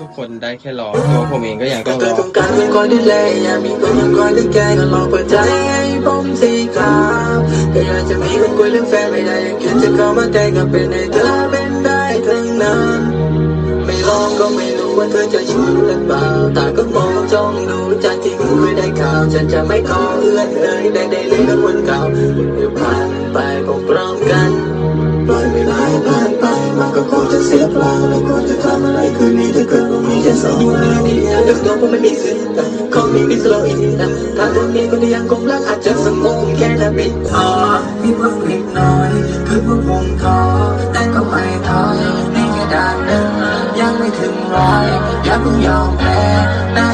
ทุกคนได้แค่รอตัวผมเองก็ยังต้องรอต้องการเพียงคนดูแลอยากมีคนยังคอยดูแลก็ลองเปิดใจให้ผมสิครับก็อยากจะมีคนคุยเรื่องแฟนไม่ได้ยังคิดจะเข้ามาแต่ก็เป็นให้เธอเป็นได้ทั้งนั้นไม่ลองก็ไม่รู้ว่าเธอจะชื่อหรือเปล่าตาก็มองจ้องดูจากที่เคยได้ข่าวฉันจะไม่ขอเอื้อนเอ่ยได้ได้เลยกับคนเก่าเดี๋ยวผ่านไปพร้อมกัน ปล่อยเวลาให้ผ่านไปมันก็คงจะเสียเปล่าแล้วควรจะทำอะไรคืนนี้ถ้าเกิดว่ามีแค่สองนาทีเดี๋ยวตัวผมไม่มีสิทธิ์ขอมีมิสโลอินถ้าตัวนี้คนที่ยังคงรักอาจจะสมองแค่นาบิดพอมีเพิ่มอีกหน่อยคือว่าผมขอแต่ก็ไม่ถอยนี่แค่ด่านหนึ่งยังไม่ถึงร้อยอย่าเพิ่งยอมแพ้ได้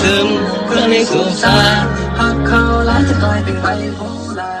ซึมเพื่อไม่สูบซาหากเขาล้าจะกลายเป็นไบโพลา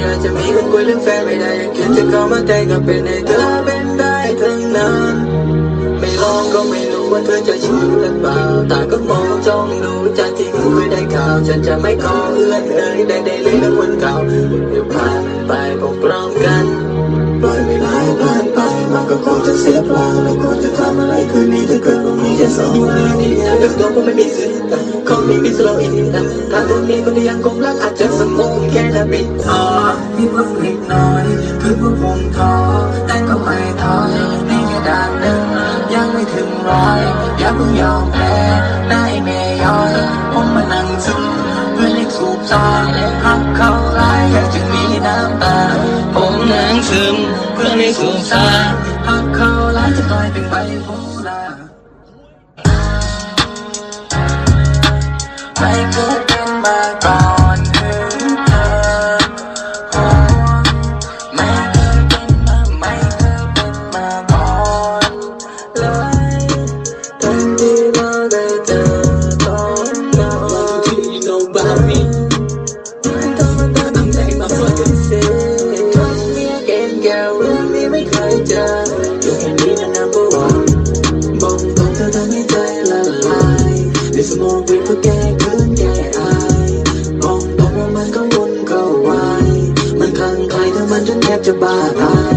อยากจะมีคนคุยเรื่องแฟนไม่ได้อยากคิดจะเข้ามาแต่ก็เป็นให้เธอเป็นได้ทั้งนั้นไม่ลองก็ไม่รู้ว่าเธอจะชื่หรือเปล่าตาก็มองจ้องดูจากที่เคยได้ข่าว ฉันจะไม่ขอเอื้อนเอ่ยได้ได้เลยกับคนเก่าเดี๋ยวผ่านไปพร้อมๆกันปล่อยเวลาผ่านไป ก็คงจะเสียเปล่าแล้วควรจะทำอะไรคืนนี้ถ้าเกิดว่ามีแค่สองนาทีเรื่องตัวผมไม่มีสิทธิ์ขอมีมิสโลอินถ้าตัวนี้คนที่ยังคงรักอาจจะสมองแค่นาบิดพอมีเพิ่มอีกหน่อยคือว่าผมขอแต่ก็ไม่ถอยนี่แค่ด่านหนึ่งยังไม่ถึงร้อยอย่าเพิ่งยอมแพ้ได้เมย์ย้อยผมมานั่งซึมเพื่อเล็กสูบซอยหักเขาไล่อยากจะมีน้ำตาผมนั่งซึมเพื่อไม่สูบซาหักเขา กลายเป็นไบโพล่าไม่เคยเป็นมาก่อนคือเธอไม่เคยเป็นมาไม่เคยเป็นมาก่อนเลยทันทีเมื่อได้เจอตอนนั้น you know about me Don't don't take my fucking shit Trust me again girl เรื่องนี้ไม่เคยเจอายในสมองวิเพื่อแก้คืนแก้อายมองตรงว่ามันก็วุ่นก็วายมันคลั่งไคล้ถ้ามันจนแทบจะบ้าตาย